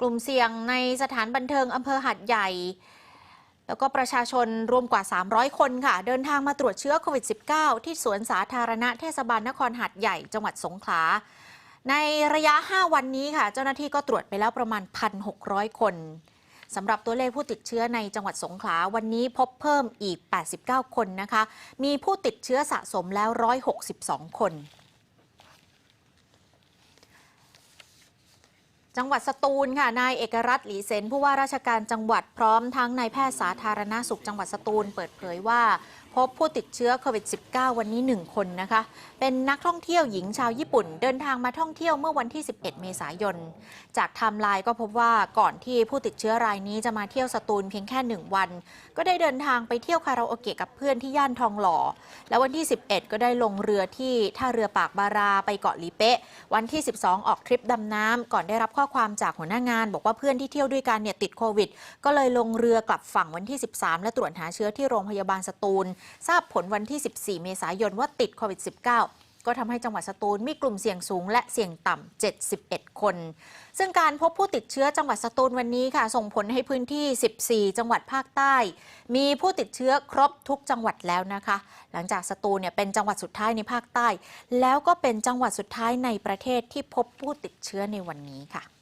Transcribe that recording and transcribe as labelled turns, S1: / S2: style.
S1: กลุ่มเสี่ยงในสถานบันเทิงอำเภอหัดใหญ่ แล้วก็ประชาชนรวมกว่า 300 คนค่ะ เดินทางมาตรวจเชื้อโควิด -19 ที่สวนสาธารณะเทศบาลนครหัดใหญ่จังหวัดสงขลา ในระยะ 5 วันนี้ค่ะ เจ้าหน้าที่ก็ตรวจไปแล้วประมาณ 1,600 คนสำหรับตัวเลขผู้ติดเชื้อในจังหวัดสงขลาวันนี้พบเพิ่มอีก 89 คนนะคะ มีผู้ติดเชื้อสะสมแล้ว 162 คน จังหวัดสตูลค่ะนายเอกรัตน์หลีเซนผู้ว่าราชการจังหวัดพร้อมทั้งนายแพทย์สาธารณาสุขจังหวัดสตูล เปิดเผยว่า พบผู้ติดเชื้อโควิด -19 วันนี้ 1 คนนะคะ เป็นนักท่องเที่ยวหญิงชาวญี่ปุ่น เดินทางมาท่องเที่ยวเมื่อวันที่ 11 เมษายน จากไทม์ไลน์ก็พบว่าก่อนที่ผู้ติดเชื้อรายนี้จะมาเที่ยวสตูลเพียงแค่ 1 วัน ก็ได้เดินทางไปเที่ยวคาราโอเกะกับเพื่อนที่ย่านทองหล่อ แล้ววันที่ 11 ก็ได้ลงเรือที่ท่าเรือปากบาราไปเกาะลีเป๊ะวันที่ 12 ออกทริปดำน้ำก่อนได้รับข้อความจากหัวหน้างาน บอกว่าเพื่อนที่เที่ยวด้วยกันเนี่ยติดโควิด ก็เลยลงเรือกลับฝั่งวันที่ 13 และตรวจหาเชื้อที่โรงพยาบาลสตูลทราบผลวันที่ 14 เมษายนว่าติดโควิด -19 ก็ทำให้จังหวัดสตูลมีกลุ่มเสี่ยงสูงและเสี่ยงต่ำ 71 คน ซึ่งการพบผู้ติดเชื้อจังหวัดสตูลวันนี้ค่ะ ส่งผลให้พื้นที่ 14 จังหวัดภาคใต้ มีผู้ติดเชื้อครบทุกจังหวัดแล้วนะคะ หลังจากสตูลเนี่ยเป็นจังหวัดสุดท้ายในภาคใต้ แล้วก็เป็นจังหวัดสุดท้ายในประเทศที่พบผู้ติดเชื้อในวันนี้ค่ะ